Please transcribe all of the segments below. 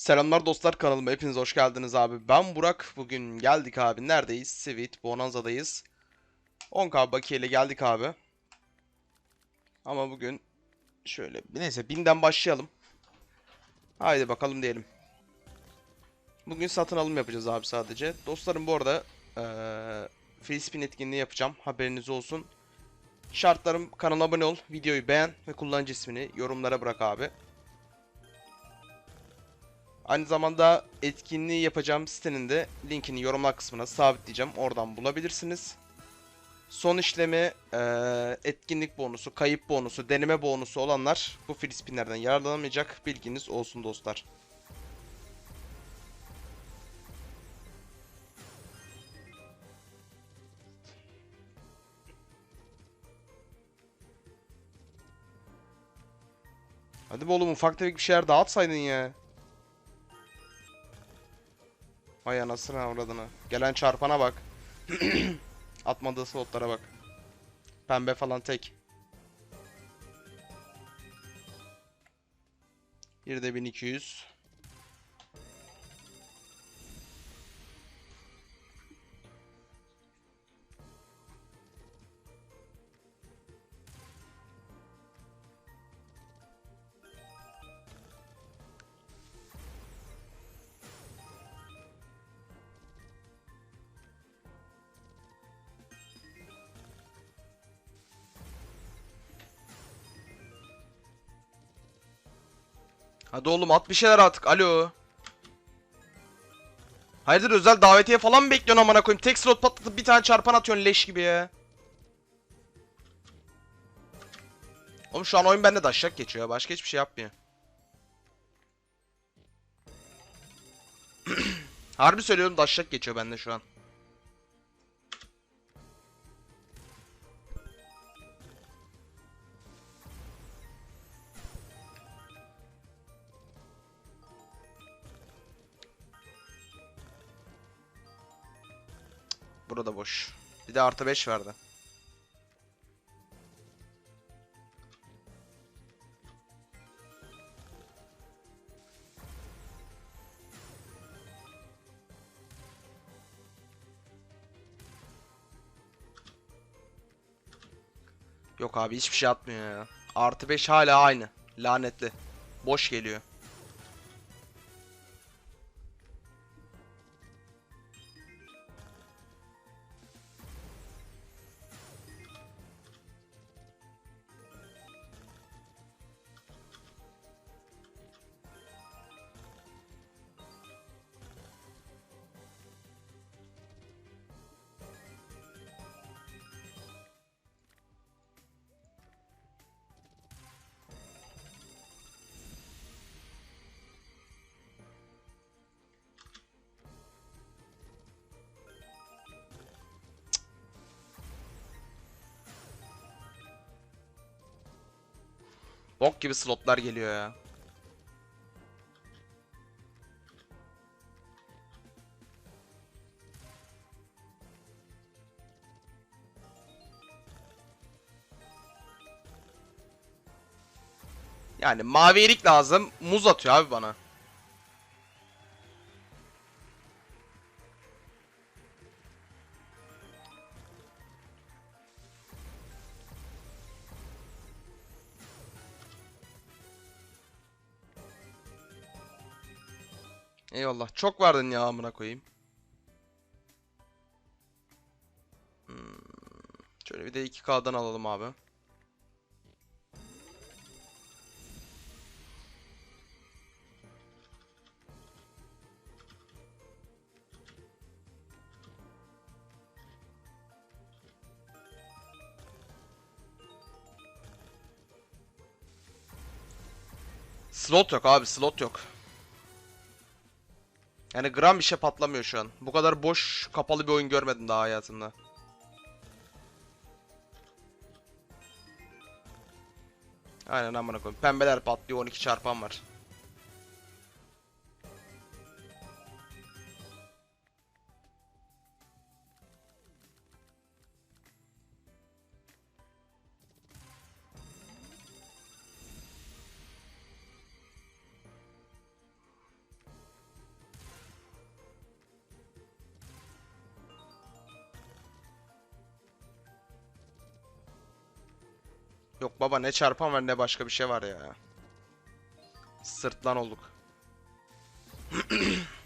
Selamlar dostlar kanalıma hepiniz hoş geldiniz abi. Ben Burak. Bugün geldik abi. Neredeyiz? Sweet Bonanza'dayız. 10k bakiyeyle geldik abi. Ama bugün şöyle neyse binden başlayalım. Haydi bakalım diyelim. Bugün satın alım yapacağız abi sadece. Dostlarım bu arada eee free spin etkinliği yapacağım. Haberiniz olsun. Şartlarım kanala abone ol, videoyu beğen ve kullanıcı ismini yorumlara bırak abi. Aynı zamanda etkinliği yapacağım sitenin de linkini yorumlar kısmına sabitleyeceğim. Oradan bulabilirsiniz. Son işlemi eee, etkinlik bonusu, kayıp bonusu, deneme bonusu olanlar bu free spinlerden yararlanamayacak. Bilginiz olsun dostlar. Hadi be oğlum ufak tefek bir şeyler dağıtsaydın ya. Vay anasını avradını. Gelen çarpana bak. Atmadığı slotlara bak. Pembe falan tek. Bir de 1200. Hadi oğlum at bir şeyler artık. Alo. Hayırdır özel davetiye falan mı bekliyorsun amına koyayım? Tek slot patlatıp bir tane çarpan atıyorsun leş gibi ya. Oğlum şu an oyun bende daşak geçiyor. Başka hiçbir şey yapmıyor. Harbi söylüyorum daşak geçiyor bende şu an. Burada boş. Bir de artı 5 verdi. Yok abi hiçbir şey atmıyor ya. Artı 5 hala aynı. Lanetli. Boş geliyor. Bok gibi slotlar geliyor ya. Yani mavi erik lazım. Muz atıyor abi bana. Eyvallah. Çok verdin ya amına koyayım. Hmm. Şöyle bir de 2K'dan alalım abi. Slot yok abi, slot yok. Yani gram bir şey patlamıyor şu an. Bu kadar boş, kapalı bir oyun görmedim daha hayatımda. Aynen amına koyayım. Pembeler patlıyor, 12 çarpan var. Yok baba ne çarpan var ne başka bir şey var ya. Sırtlan olduk.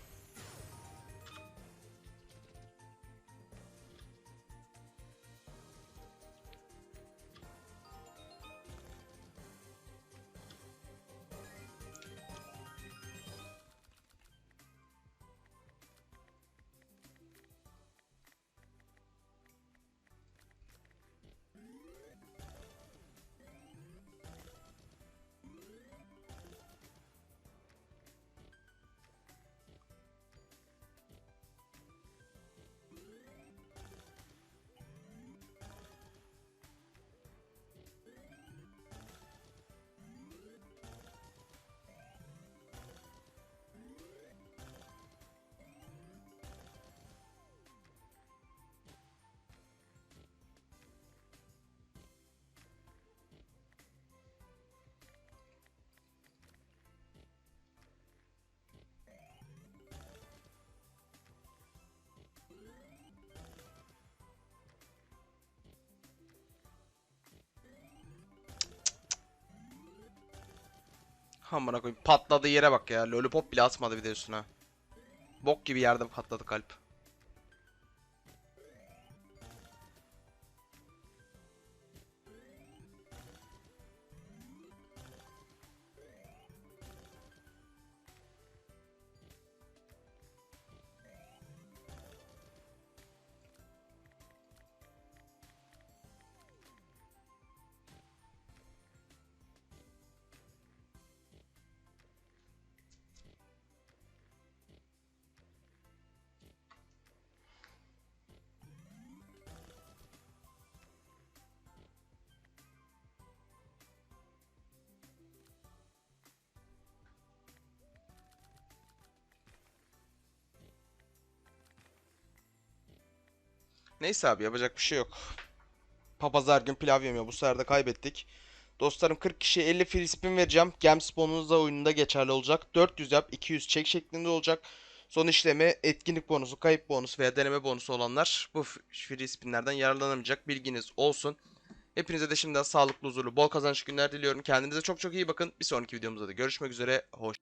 Amına koyayım patladığı yere bak ya. Lollipop bile atmadı bir de üstüne. Bok gibi yerde patladı kalp. Neyse abi yapacak bir şey yok. Papaz her gün pilav yemiyor. Bu sefer de kaybettik. Dostlarım 40 kişiye 50 free spin vereceğim. Gems bonus da oyununda geçerli olacak. 400 yap 200 çek şeklinde olacak. Son işlemi etkinlik bonusu, kayıp bonusu veya deneme bonusu olanlar bu free spinlerden yararlanamayacak. Bilginiz olsun. Hepinize de şimdiden sağlıklı, huzurlu, bol kazançlı günler diliyorum. Kendinize çok çok iyi bakın. Bir sonraki videomuzda da görüşmek üzere. Hoş